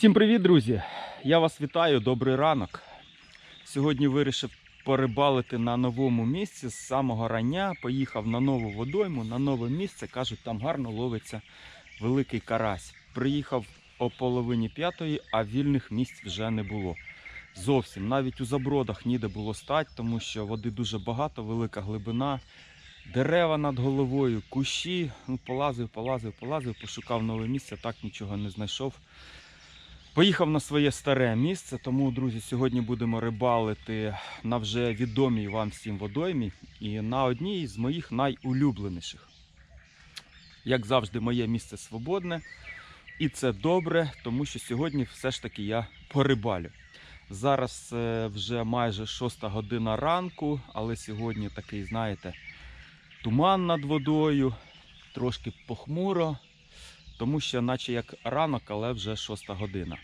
Всім привіт, друзі! Я вас вітаю, добрий ранок. Сьогодні вирішив порибалити на новому місці з самого рання. Поїхав на нову водойму, на нове місце. Кажуть, там гарно ловиться великий карась. Приїхав о половині п'ятої, а вільних місць вже не було. Зовсім навіть у забродах ніде було стати, тому що води дуже багато, велика глибина, дерева над головою, кущі. Ну, полазив, полазив, полазив, пошукав нове місце, так нічого не знайшов. Поїхав на своє старе місце, тому, друзі, сьогодні будемо рибалити на вже відомій вам всім водоймі і на одній з моїх найулюбленіших. Як завжди, моє місце свободне. І це добре, тому що сьогодні все ж таки я порибалю. Зараз е, вже майже 6 година ранку, але сьогодні такий, знаєте, туман над водою, трошки похмуро, тому що наче як ранок, але вже 6 година.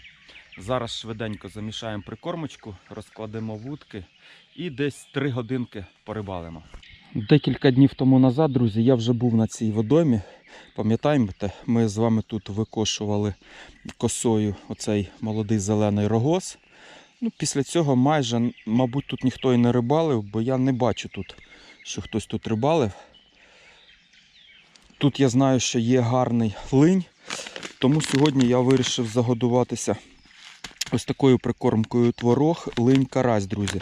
Зараз швиденько замішаємо прикормочку, розкладемо вудки і десь 3 годинки порибалимо. Декілька днів тому назад, друзі, я вже був на цій водоймі. Пам'ятаєте, ми з вами тут викошували косою оцей молодий зелений рогоз. Ну, після цього майже, мабуть, тут ніхто і не рибалив, бо я не бачу тут, що хтось тут рибалив. Тут я знаю, що є гарний линь, тому сьогодні я вирішив загодуватися ось такою прикормкою творог линь карась, друзі.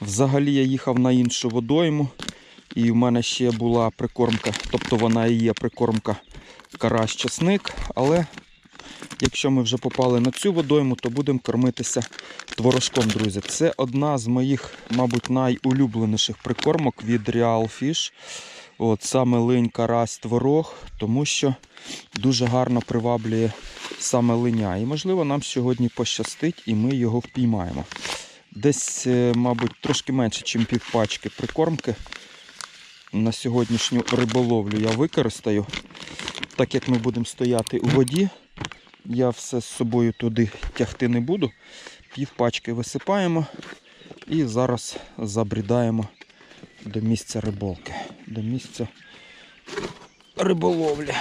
Взагалі я їхав на іншу водойму, і в мене ще була прикормка, тобто вона і є прикормка карась часник, але якщо ми вже попали на цю водойму, то будемо кормитися творожком, друзі. Це одна з моїх, мабуть, найулюбленіших прикормок від Real Fish. От саме линь, карась, творог, тому що дуже гарно приваблює саме линя. І можливо нам сьогодні пощастить і ми його впіймаємо. Десь, е, мабуть, трошки менше, ніж півпачки прикормки на сьогоднішню риболовлю я використаю. Так як ми будемо стояти у воді, я все з собою туди тягти не буду. Півпачки висипаємо і зараз забрідаємо до місця риболки, до місця риболовлі.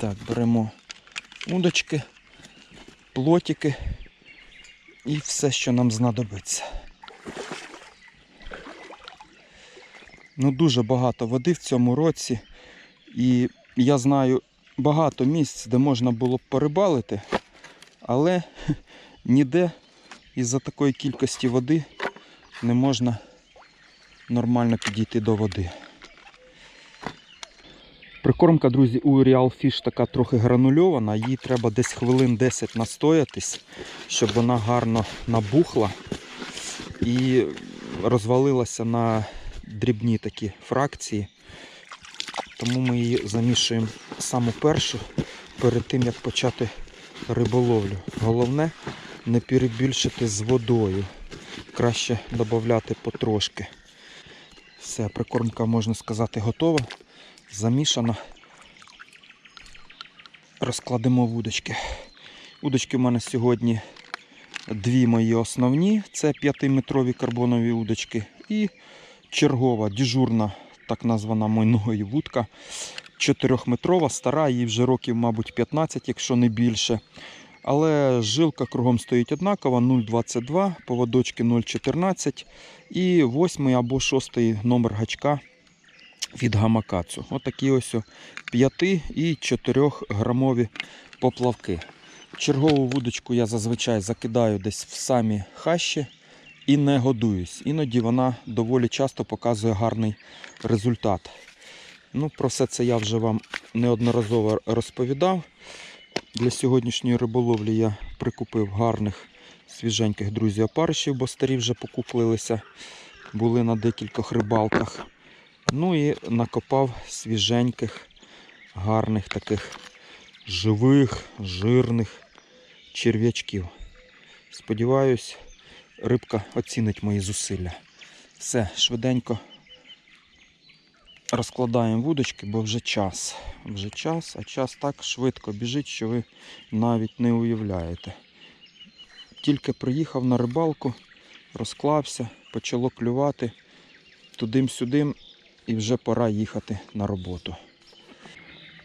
Так, беремо удочки, плотики і все, що нам знадобиться. Ну, дуже багато води в цьому році. І я знаю багато місць, де можна було б порибалити, але ніде із-за такої кількості води не можна нормально підійти до води. Прикормка, друзі, у Real Fish така трохи гранульована, їй треба десь хвилин 10 настоятись, щоб вона гарно набухла і розвалилася на дрібні такі фракції. Тому ми її замішуємо саму першу перед тим, як почати риболовлю. Головне не перебільшити з водою. Краще додати потрошки. Все, прикормка, можна сказати, готова. Замішана. Розкладемо вудочки. Удочки в мене сьогодні дві мої основні. Це 5-метрові карбонові удочки. І чергова, дежурна, так названа мною вудка. 4-метрова, стара, їй вже років, мабуть, 15, якщо не більше. Але жилка кругом стоїть однакова, 0,22, поводочки 0,14 і 8 або 6 номер гачка від гамакацу. Отакі ось 5 і 4 грамові поплавки. Чергову вудочку я зазвичай закидаю десь в самі хащі і не годуюсь. Іноді вона доволі часто показує гарний результат. Ну, Про все це я вже вам неодноразово розповідав. Для сьогоднішньої риболовлі я прикупив гарних свіженьких друзів опаришів, бо старі вже покуплилися, були на декількох рибалках. Ну і накопав свіженьких, гарних таких живих, жирних черв'ячків. Сподіваюсь, рибка оцінить мої зусилля. Все, швиденько розкладаємо вудочки, бо вже час. Вже час, а час так швидко біжить, що ви навіть не уявляєте. Тільки приїхав на рибалку, розклався, почало клювати тудим-сюдим і вже пора їхати на роботу.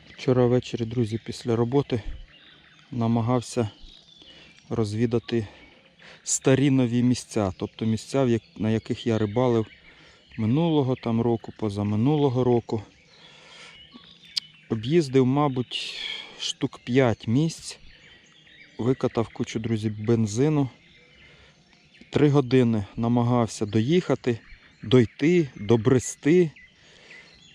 Вчора ввечері, друзі, після роботи намагався розвідати старі нові місця, тобто місця, на яких я рибалив минулого там року, позаминулого року. Об'їздив, мабуть, штук 5 місць, викатав кучу друзів бензину. Три години намагався доїхати, дойти, добрести.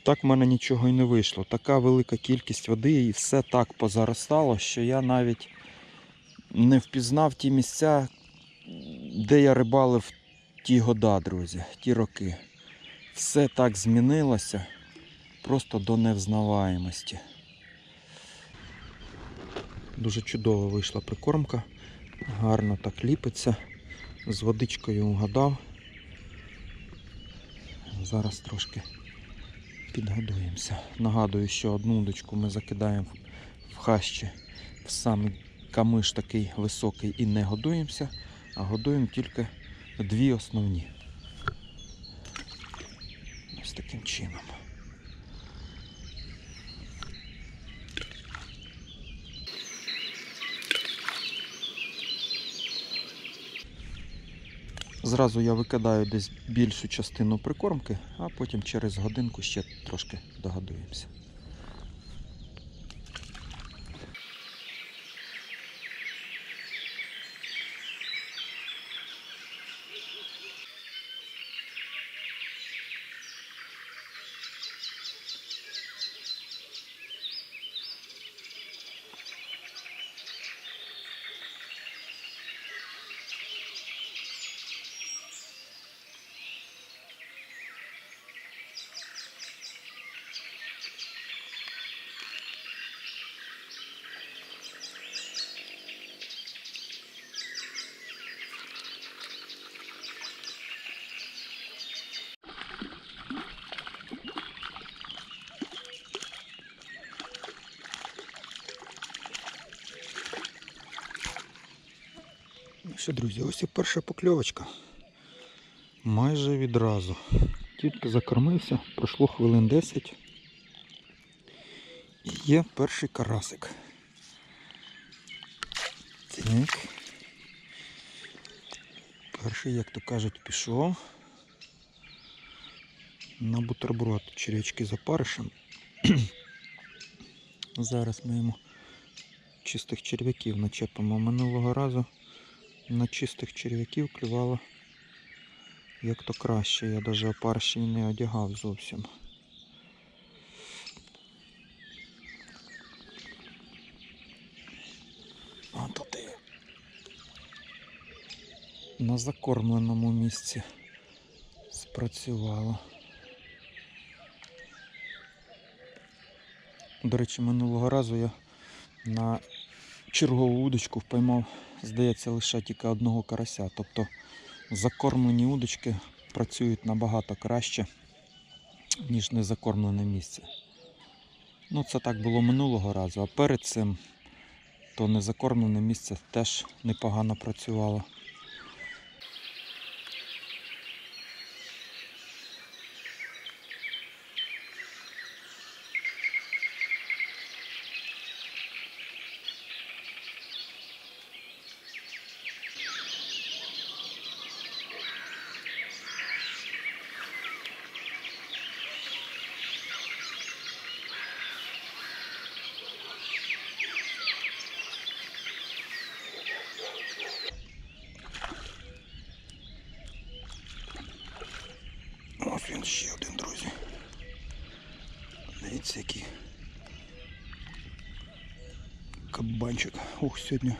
Так в мене нічого й не вийшло. Така велика кількість води і все так позаростало, що я навіть не впізнав ті місця, де я рибалив ті года, друзі, ті роки. Все так змінилося просто до невзнаваємості. Дуже чудово вийшла прикормка, гарно так ліпиться. З водичкою вгадав. Зараз трошки підгодуємося. Нагадую, що одну удочку ми закидаємо в хащі в самий камиш такий високий і не годуємося, а годуємо тільки дві основні. Ось таким чином. Зразу я викидаю десь більшу частину прикормки, а потім через годинку ще трошки догадуємося. Що, друзі, ось і перша покльовочка. Майже відразу. Тільки закормився, пройшло хвилин 10. І є перший карасик. Так. Перший, як то кажуть, пішов. На бутерброд черв'ячки з опаришем. Зараз ми йому чистих черв'яків начепимо. Минулого разу на чистих черв'яків клювало як то краще. Я навіть опарші не одягав зовсім. А туди. На закормленому місці спрацювало. До речі, минулого разу я на чергову удочку впіймав, здається, лише тільки одного карася. Тобто закормлені удочки працюють набагато краще, ніж незакормлене місце. Ну, це так було минулого разу, а перед цим то незакормлене місце теж непогано працювало. Ось він ще один, друзі. Дивіться, кабанчик. Ох, сьогодні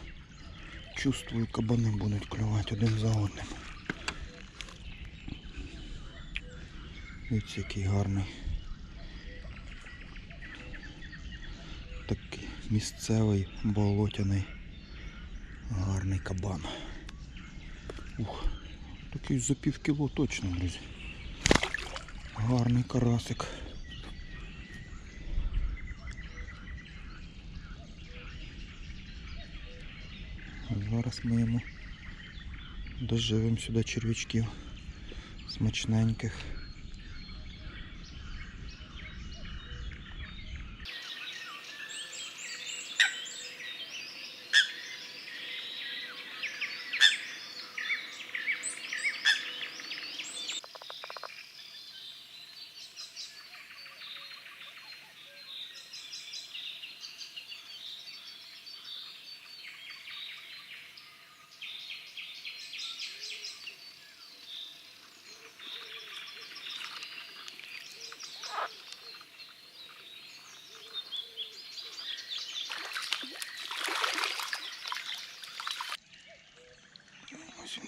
чувствую, кабани будуть клювати один за одним. Дивіться, який гарний. Такий місцевий болотяний гарний кабан. Ух, такий за пів точно, друзі. Гарний карасик. Зараз ми йому доживемо сюди черв'ячків смачненьких. Ось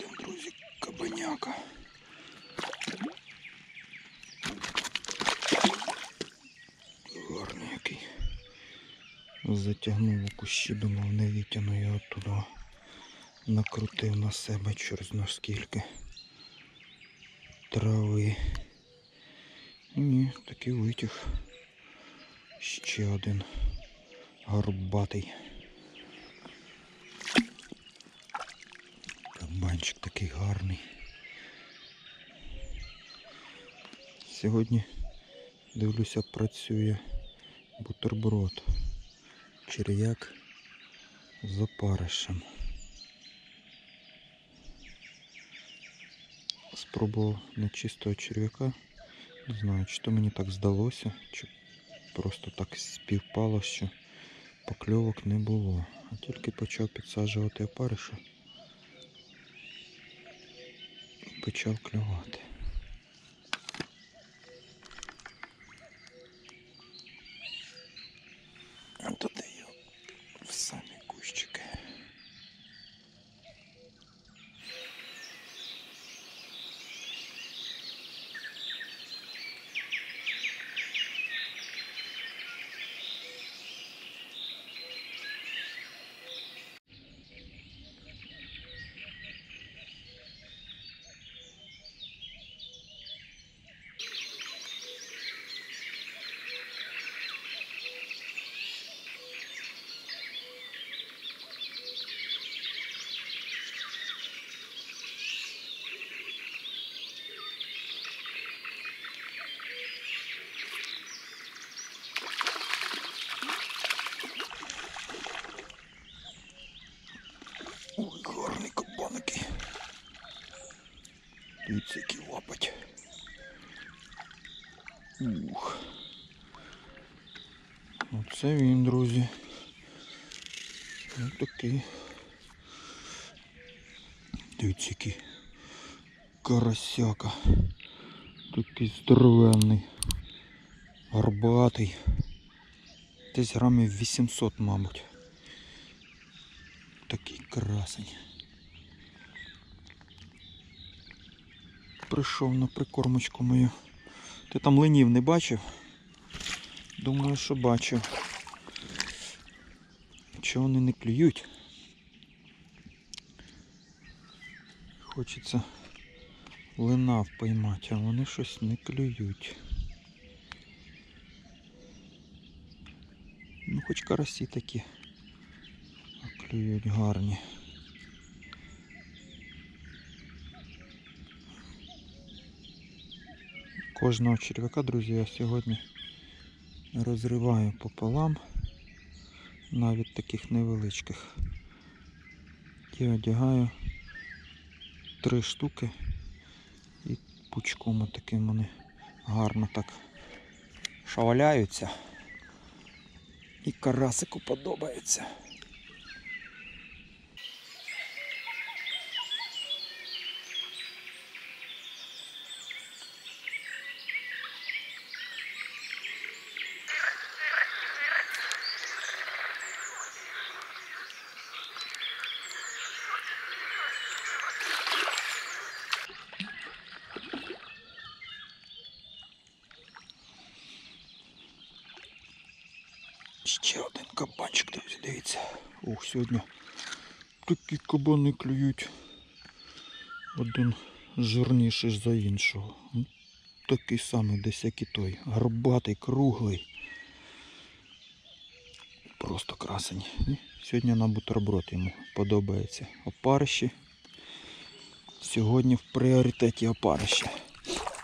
він друзі, кабаняка. Гарний який. Затягнув у кущі, думав, не витягну я оттуда. Накрутив на себе чорт наскільки. Трави. Ні, таки витяг. Ще один горбатий. Кабанчик такий гарний. Сьогодні, дивлюся, працює бутерброд. Черв'як з опаришем. Спробував нечистого черв'яка. Не знаю, чи то мені так здалося, чи просто так співпало, що покльовок не було. А тільки почав підсаджувати опариша. і Почав клювати. А туди його в самі кущики. Ой, гарний кабаники. Дивіться, які лапать. Ух. Оце він, друзі. Ось такий. Дивіться, який карасяка. Такий здоровенний. Горбатий. Десь грамів 800, мабуть. Такий красень. Прийшов на прикормочку мою. Ти там линів не бачив? Думаю, що бачив. Чого вони не клюють? Хочеться лина впоймати, а вони щось не клюють. Ну хоч карасі такі клюють гарні. Кожного черв'яка, друзі, я сьогодні розриваю пополам, навіть таких невеличких. Я одягаю три штуки і пучком таким вони гарно так шаваляються. І карасику подобається. Ще один кабанчик, дивіться. Ух, сьогодні такі кабани клюють. Один жирніший за іншого. Ну, Такий самий десь як і той. Горбатий, круглий. Просто красень. Сьогодні на бутерброд йому подобається. Опариші. Сьогодні в пріоритеті опариші.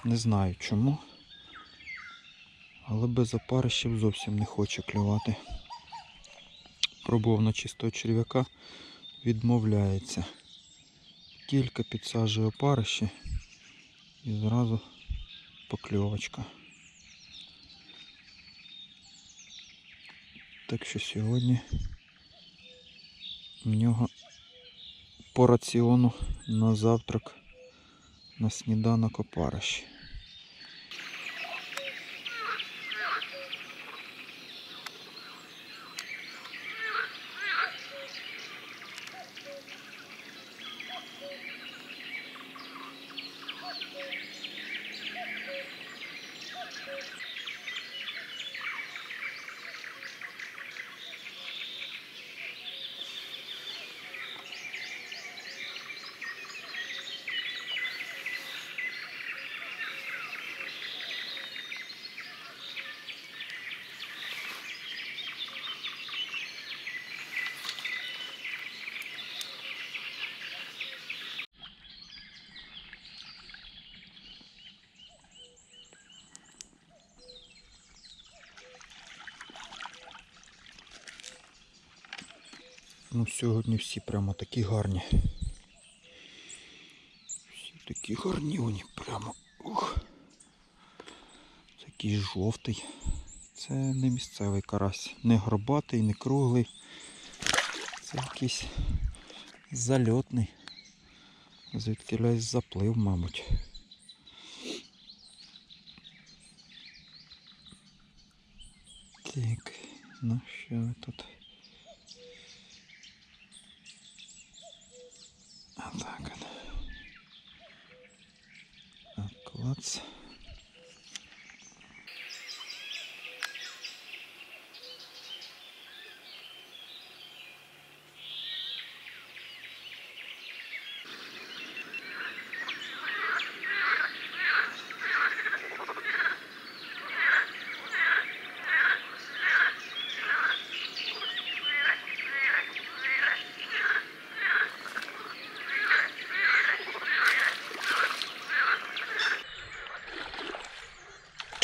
Не знаю чому. Але без опарищів зовсім не хоче клювати. Пробував на чистого черв'яка, відмовляється. Тільки підсаджує опарищі і зразу покльовочка. Так що сьогодні в нього по раціону на завтрак, на сніданок опарищі. Ну, сьогодні всі прямо такі гарні. Всі такі гарні вони прямо. Ух. Такий жовтий. Це не місцевий карась. Не горбатий, не круглий. Це якийсь зальотний. Звідки лязь заплив, мабуть. Так, ну що ви тут? Так от. А, клац.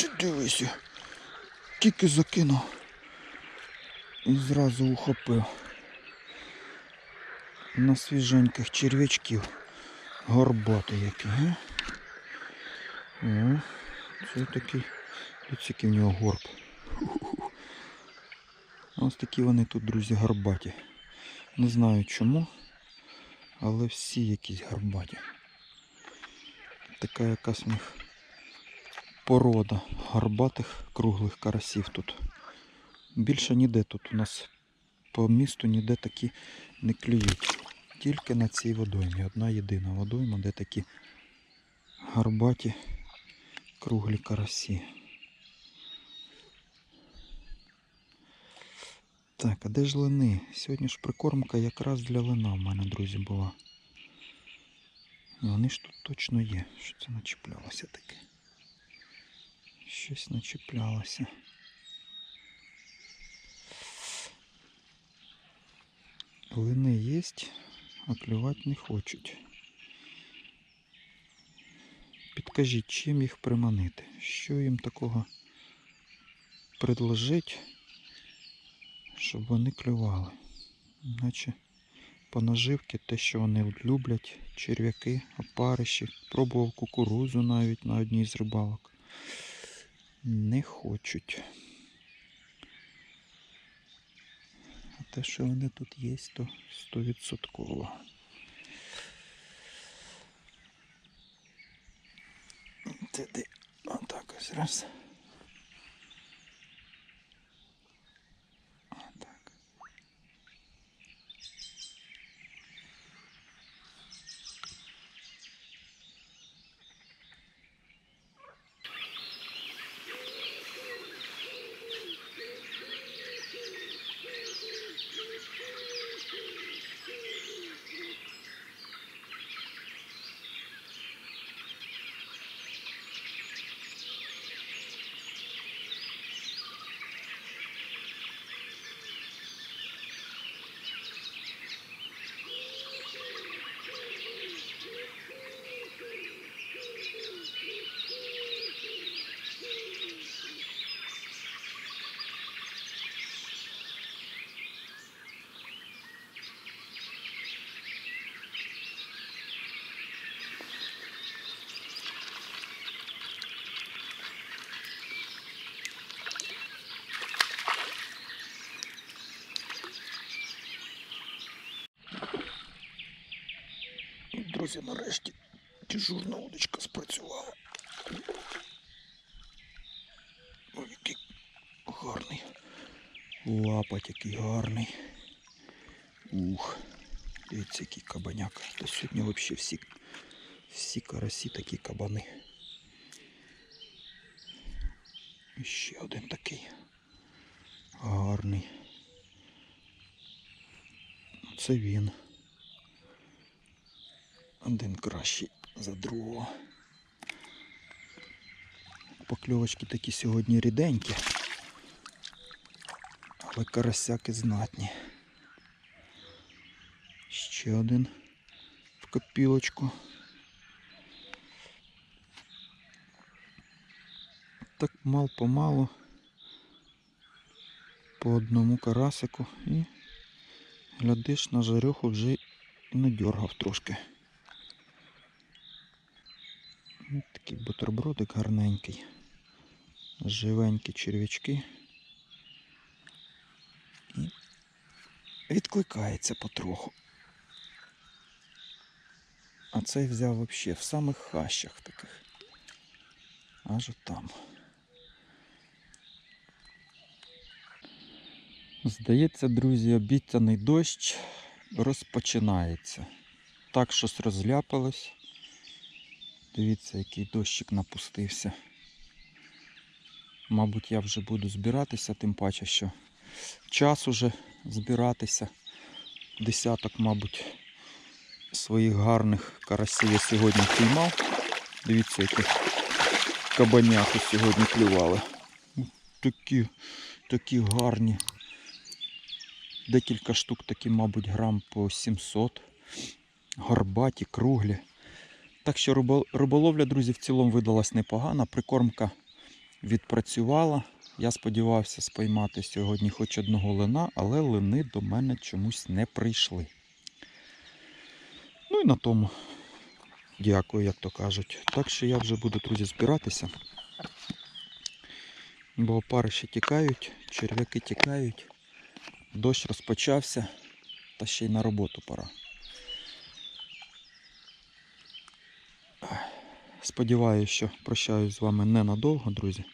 Чи дивися, тільки закинув і зразу ухопив. На свіженьких черв'ячків. Горбатий який, га? Це такий, ось який в нього горб. Ось такі вони тут, друзі, горбаті. Не знаю чому, але всі якісь горбаті. Така якась в них порода горбатих круглих карасів тут. Більше ніде тут у нас по місту ніде такі не клюють. Тільки на цій водоймі. Одна єдина водойма, де такі горбаті круглі карасі. Так, а де ж лини? Сьогодні ж прикормка якраз для лина в мене, друзі, була. Вони ж тут точно є. Що це начіплялося таке? Щось начіплялося. Лини є, а клювати не хочуть. Підкажіть, чим їх приманити? Що їм такого предложить, щоб вони клювали? Наче по наживки те, що вони люблять, черв'яки, опариші, пробував кукурузу навіть на одній з рибалок. Не хочуть. А те, що вони тут є, то стовідсотково. Туди отак ось раз. Друзі, нарешті дежурна удочка спрацювала. Ой, який гарний. Лапать який гарний. Ух. Дивіться, який кабаняк. Та сьогодні взагалі всі, всі карасі такі кабани. І ще один такий. Гарний. Це він. Один кращий за другого. Покльовочки такі сьогодні ріденькі, але карасяки знатні. Ще один в копілочку. Так мал помалу по одному карасику і Глядиш на жарюху вже і надьоргав трошки. Ось такий бутербродик гарненький. Живенькі черв'ячки. І відкликається потроху. А цей взяв взагалі в самих хащах таких. Аж там. Здається, друзі, обіцяний дощ розпочинається. Так щось розляпалось. Дивіться, який дощик напустився. Мабуть, я вже буду збиратися, тим паче, що час уже збиратися. Десяток, мабуть, своїх гарних карасів я сьогодні піймав. Дивіться, які кабаняки сьогодні клювали. Такі, такі гарні. Декілька штук такі, мабуть, грам по 700. Горбаті, круглі. Так що рибо- риболовля, друзі, в цілому видалась непогана. Прикормка відпрацювала. Я сподівався спіймати сьогодні хоч одного лина, але лини до мене чомусь не прийшли. Ну і на тому дякую, як то кажуть. Так що я вже буду, друзі, збиратися. Бо опариші тікають, черв'яки тікають, дощ розпочався, та ще й на роботу пора. Сподіваюся, що прощаюсь з вами ненадовго, друзі.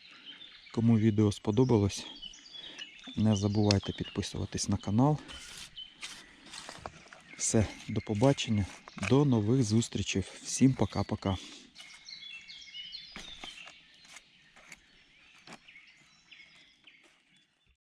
Кому відео сподобалось, не забувайте підписуватись на канал. Все, до побачення, до нових зустрічей. Всім пока-пока.